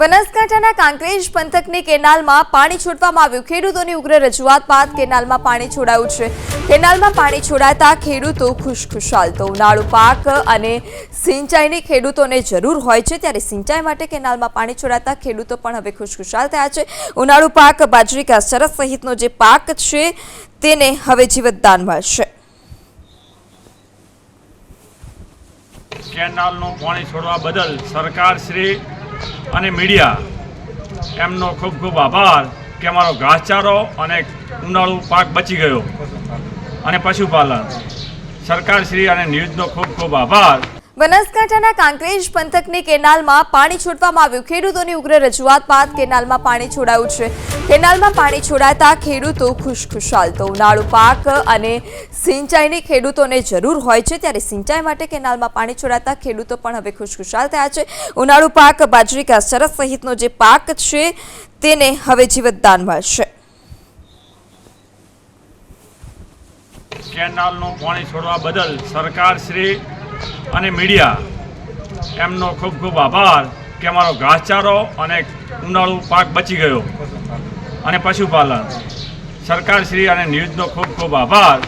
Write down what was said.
બનાસકાંઠાના કાંકરેજ પંથકની કેનાલમાં પાણી છોડવામાં આવ્યું. ખેડૂતોની ઉગ્ર રજૂઆત બાદ કેનાલમાં પાણી છોડાયું છે. કેનાલમાં પાણી છોડાતા ખેડૂતો ખુશખુશાલ તો ઉનાળુ પાક અને સિંચાઈની ખેડૂતોને જરૂર હોય છે ત્યારે સિંચાઈ માટે કેનાલમાં પાણી છોડાતા ખેડૂતો પણ હવે ખુશખુશાલ થયા છે. ઉનાળુ પાક બાજરી ઘાસચરસ સહિતનો જે પાક છે તેને હવે જીવતદાન મળશે. કેનાલનું પાણી છોડવા બદલ સરકારશ્રી અને મીડિયા, એમનો ખૂબ ખૂબ આભાર કે અમારો ઘાસચારો અને ઉનાળુ પાક બચી ગયો. અને પશુપાલન. સરકારશ્રી અને ન્યૂઝનો ખૂબ ખૂબ આભાર. બનાસકાંઠાના કાંકરેજ પંથકની કેનાલમાં પાણી છોડવામાં આવ્યું. ખેડૂતોની ઉગ્ર રજૂઆત બાદ કેનાલમાં પાણી છોડાયું છે. કેનાલમાં પાણી છોડાતા ખેડૂતો ખુશખુશાલ તો ઉનાળુ પાક અને સિંચાઈની ખેડૂતોને જરૂર હોય છે ત્યારે સિંચાઈ માટે કેનાલમાં પાણી છોડાતા ખેડૂતો પણ હવે ખુશખુશાલ થયા છે. ઉનાળુ પાક બાજરી ઘાસચરસ સહિતનો જે પાક છે તેને હવે જીવતદાન મળશે. કેનાલનું પાણી છોડવા બદલ સરકારશ્રી અને મીડિયા, એમનો ખૂબ ખૂબ આભાર કે અમારો ઘાસચારો અને ઉનાળુ પાક બચી ગયો. અને પશુપાલન. સરકારશ્રી અને ન્યૂઝનો ખૂબ ખૂબ આભાર.